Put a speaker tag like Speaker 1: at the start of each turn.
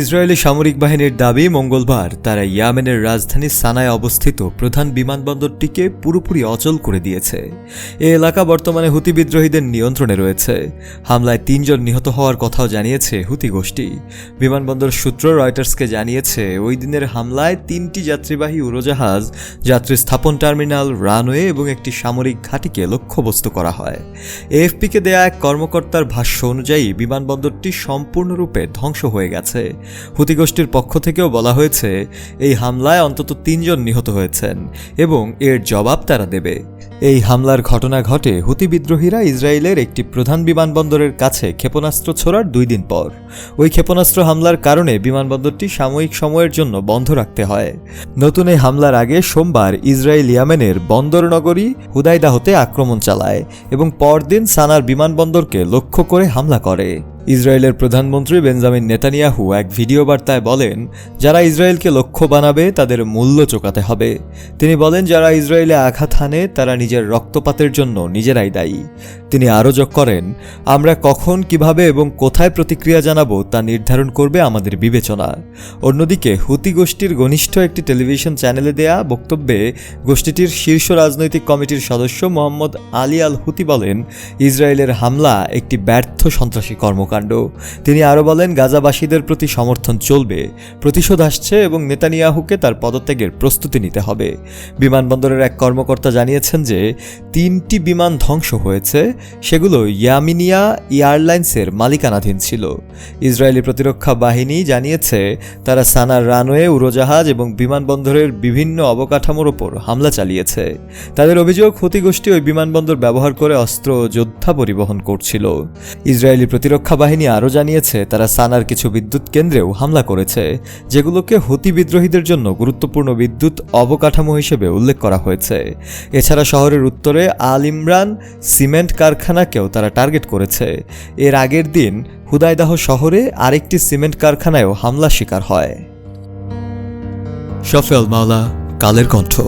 Speaker 1: Israeli সামরিক বাহিনীর দাবি, মঙ্গলবার তারা ইয়ামেনের রাজধানী সানায় অবস্থিত প্রধান বিমানবন্দরটিকে পুরোপুরি অচল করে দিয়েছে। এ এলাকা বর্তমানে হুতি বিদ্রোহীদের নিয়ন্ত্রণে রয়েছে। হামলায় তিনজন নিহত হওয়ার কথাও জানিয়েছে হুতি গোষ্ঠী। বিমানবন্দর সূত্র রয়টার্সকে জানিয়েছে, ওই দিনের হামলায় তিনটি যাত্রীবাহী উড়োজাহাজ, যাত্রী স্থাপন টার্মিনাল, রানওয়ে এবং একটি সামরিক ঘাঁটিকে লক্ষ্যবস্তু করা হয়। এএফপিকে দেয়া এক কর্মকর্তার ভাষ্য অনুযায়ী, বিমানবন্দরটি সম্পূর্ণরূপে ধ্বংস হয়ে গেছে। হুতি গোষ্ঠীর পক্ষ থেকেও বলা হয়েছে, এই হামলায় অন্তত তিনজন নিহত হয়েছেন এবং এর জবাব তারা দেবে। এই হামলার ঘটনা ঘটে হুতি বিদ্রোহীরা ইসরায়েলের একটি প্রধান বিমানবন্দরের কাছে ক্ষেপণাস্ত্র ছোড়ার দুই দিন পর। ওই ক্ষেপণাস্ত্র হামলার কারণে বিমানবন্দরটি সাময়িক সময়ের জন্য বন্ধ রাখতে হয়। নতুন এই হামলার আগে সোমবার ইসরায়েল ইয়ামেনের বন্দর নগরী হুদাইদাহতে আক্রমণ চালায় এবং পরদিন সানার বিমানবন্দরকে লক্ষ্য করে হামলা করে। ইসরায়েলের প্রধানমন্ত্রী বেঞ্জামিন নেতানিয়াহু এক ভিডিও বার্তায় বলেন, যারা ইসরায়েলকে লক্ষ্য বানাবে, তাদের মূল্য চোকাতে হবে। তিনি বলেন, যারা ইসরায়েলে আঘাত হানে, তারা নিজের রক্তপাতের জন্য নিজেরাই দায়ী। তিনি আরও যোগ করেন, আমরা কখন, কীভাবে এবং কোথায় প্রতিক্রিয়া জানাব তা নির্ধারণ করবে আমাদের বিবেচনা। অন্যদিকে হুতি গোষ্ঠীর ঘনিষ্ঠ একটি টেলিভিশন চ্যানেলে দেয়া বক্তব্যে গোষ্ঠীটির শীর্ষ রাজনৈতিক কমিটির সদস্য মোহাম্মদ আলী আল হুতি বলেন, ইসরায়েলের হামলা একটি ব্যর্থ সন্ত্রাসী কর্মকাণ্ড। তিনি আরও বলেন, গাজাবাসীদের প্রতি সমর্থন চলবে, প্রতিশোধ আসছে এবং নেতানিয়াহুকে তার পদত্যাগের প্রস্তুতি নিতে হবে। বিমানবন্দরের এক কর্মকর্তা জানিয়েছেন যে, তিনটি বিমান ধ্বংস হয়েছে সেগুলো ইয়ামিনিয়া এয়ারলাইন্সের মালিকানাধীন ছিল। ইসরায়েলি প্রতিরক্ষা বাহিনী জানিয়েছে, তারা সানার রানওয়ে, উড়োজাহাজ এবং বিমানবন্দরের বিভিন্ন অবকাঠামোর ওপর হামলা চালিয়েছে। তাদের অভিযোগ, ক্ষতিগোষ্ঠী ওই বিমানবন্দর ব্যবহার করে অস্ত্র যোদ্ধা পরিবহন করছিল। ইসরায়েলি প্রতিরক্ষা বাহিনী আরও জানিয়েছে, তারা সানার কিছু বিদ্যুৎ কেন্দ্রেও হামলা করেছে, যেগুলোকে হতি বিদ্রোহীদের জন্য গুরুত্বপূর্ণ বিদ্যুৎ অবকাঠামো হিসেবে উল্লেখ করা হয়েছে। এছাড়া শহরের উত্তরে আল ইমরান সিমেন্ট কারখানাকেও তারা টার্গেট করেছে। এর আগের দিন হুদায়দাহ শহরে আরেকটি সিমেন্ট কারখানায়ও হামলা শিকার হয়। শফেল মাওলা, কালের কণ্ঠ।